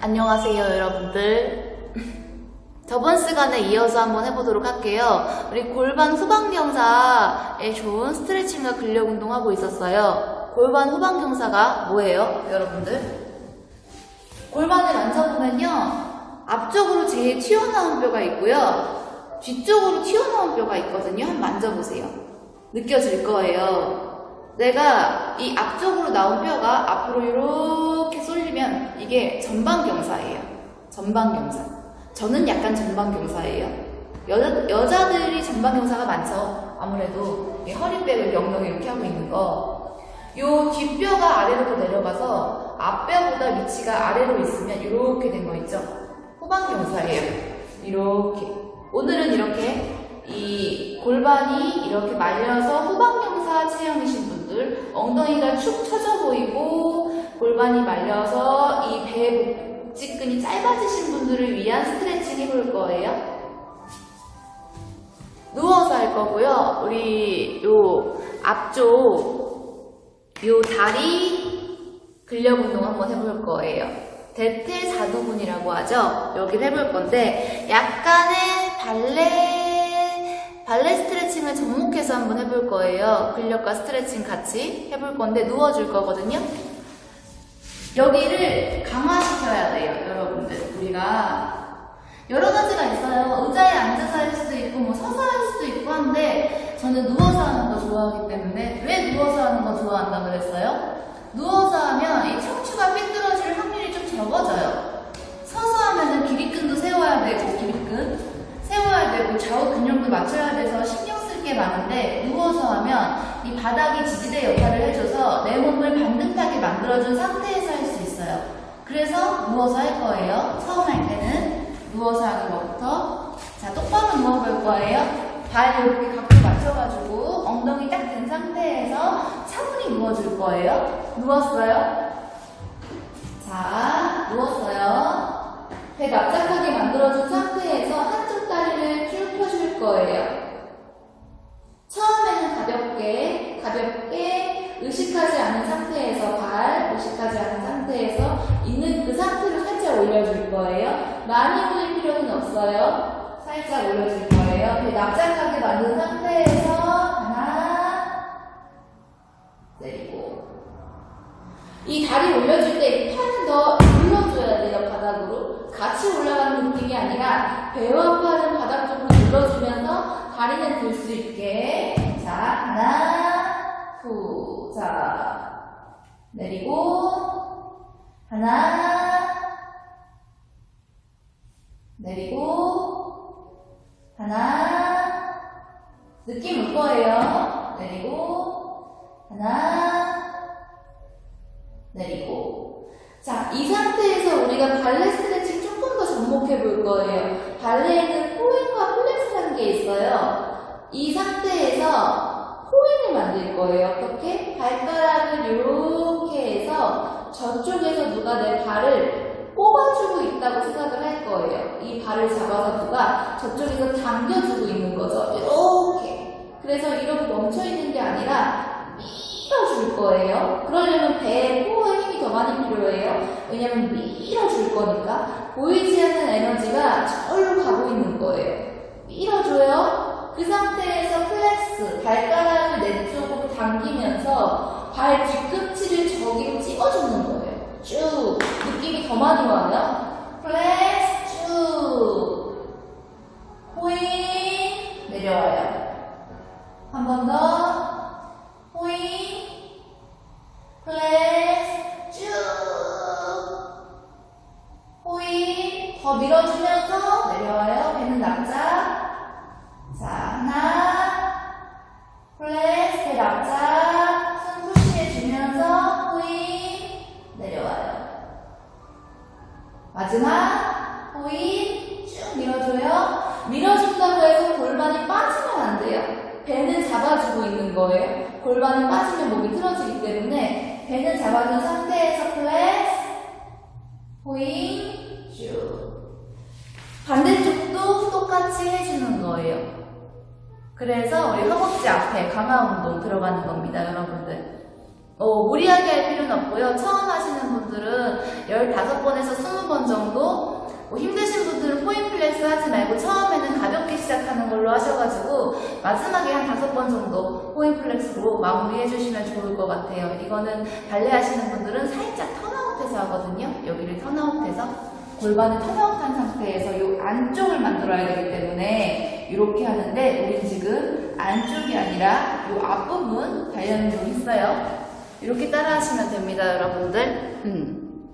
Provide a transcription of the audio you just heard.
안녕하세요, 여러분들. 저번 시간에 이어서 한번 해보도록 할게요. 우리 골반 후방경사에 좋은 스트레칭과 근력 운동하고 있었어요. 골반 후방경사가 뭐예요, 여러분들? 골반을 만져보면요. 앞쪽으로 제일 튀어나온 뼈가 있고요. 뒤쪽으로 튀어나온 뼈가 있거든요. 한번 만져보세요. 느껴질 거예요. 내가 이 앞쪽으로 나온 뼈가 앞으로 이렇게 쏠리면 이게 전방경사예요. 전방경사. 저는 약간 전방경사예요. 여자, 여자들이 전방경사가 많죠. 아무래도 이 허리뼈를 영역 이렇게 하고 있는 거. 요 뒷뼈가 아래로 내려가서 앞뼈보다 위치가 아래로 있으면 이렇게 된 거 있죠. 후방경사예요. 이렇게. 오늘은 이렇게 이 골반이 이렇게 말려서 후방경사 체형이신 분들, 엉덩이가 축 처져 보이고 골반이 말려서 이 배 복직근이 짧아지신 분들을 위한 스트레칭 해볼 거예요. 누워서 할 거고요. 우리 요 앞쪽 요 다리 근력 운동 한번 해볼 거예요. 대퇴사두근이라고 하죠. 여기를 해볼 건데 약간의 발레 발레 스트레칭을 접목해서 한번 해볼 거예요. 근력과 스트레칭 같이 해볼 건데 누워줄 거거든요. 여기를 강화시켜야 돼요, 여러분들. 우리가 여러 가지가 있어요. 의자에 앉아서 할 수도 있고, 뭐 서서 할 수도 있고 한데, 저는 누워서 하는 거 좋아하기 때문에, 왜 누워서 하는 거 좋아한다 그랬어요? 누워서 하면 이 척추가 삐뚤어질 확률이 좀 적어져요. 서서 하면은 기립근도 세워야 되고, 기립근. 세워야 되고, 좌우 근력도 맞춰야 돼서 신경 쓸 게 많은데, 누워서 하면 이 바닥이 지지대 역할을 해줘서 내 몸을 반듯하게 만들어준 상태에서 할 수 있어요. 그래서 누워서 할 거예요. 처음 할 때는 누워서 하는 것부터. 자, 똑바로 누워볼 거예요. 발 이렇게 각도 맞춰가지고 엉덩이 딱된 상태에서 차분히 누워줄 거예요. 누웠어요? 자, 누웠어요. 배 납작하게 만들어준 상태에서 한쪽 다리를 쭉 펴줄 거예요. 60까지 않은 상태에서 발, 50까지 않은 상태에서 있는 그 상태로 살짝 올려줄 거예요. 많이 올릴 필요는 없어요. 살짝 올려줄 거예요. 납작하게 만든 상태에서 하나 내리고 이 다리 올려줄 때 팔은 더 눌러줘야 돼요. 바닥으로 같이 올라가는 느낌이 아니라 배와 팔은 바닥 쪽으로 눌러주면서 다리는 들 수 있게 내리고. 하나, 내리고. 하나, 느낌 올 거예요. 내리고. 하나, 내리고. 자, 이 상태에서 우리가 발레 스트레칭 조금 더 접목해 볼 거예요. 발레에는 포인과 플렉스라는 게 있어요. 이 상태에서 포인을 만들 거예요. 어떻게? 발가락을 해서 저쪽에서 누가 내 발을 뽑아주고 있다고 생각을 할 거예요. 이 발을 잡아서 누가 저쪽에서 당겨주고 있는 거죠. 이렇게. 그래서 이렇게 멈춰 있는 게 아니라 밀어줄 거예요. 그러려면 배에 코어에 힘이 더 많이 필요해요. 왜냐면 밀어줄 거니까 보이지 않는 에너지가 저기로 가고 있는 거예요. 밀어줘요. 그 상태에서 플렉스, 발가락을 내 쪽으로 당기면서 발 뒤꿈치를 저기로 찍어주는 거예요. 쭉 느낌이 더 많이 와요. 플렉스 쭉 호잉 내려와요. 한 번 더. 호잉 플렉스 쭉 호잉 더 밀어주면서 내려와요 배는 납작 자 마지막 호잉 쭉 밀어줘요 밀어준다고 해서 골반이 빠지면 안 돼요 배는 잡아주고 있는 거예요. 골반이 빠지면 목이 틀어지기 때문에 배는 잡아준 상태에서 플렉스, 호잉, 쭉. 반대쪽도 똑같이 해주는 거예요. 그래서 우리 허벅지 앞에 강화 운동 들어가는 겁니다, 여러분들. 어, 무리하게 할 필요는 없고요. 처음 하시는 분들은 15번에서 20번 정도 뭐 힘드신 분들은 포인플렉스 하지 말고 처음에는 가볍게 시작하는 걸로 하셔가지고 마지막에 한 다섯 번 정도 포인플렉스로 마무리해 주시면 좋을 것 같아요. 이거는 발레 하시는 분들은 살짝 턴아웃해서 하거든요. 여기를 턴아웃해서 골반을 턴아웃한 상태에서 이 안쪽을 만들어야 되기 때문에 이렇게 하는데 우린 지금 안쪽이 아니라 이 앞부분 단련을 좀 했어요. 이렇게 따라 하시면 됩니다, 여러분들. 음.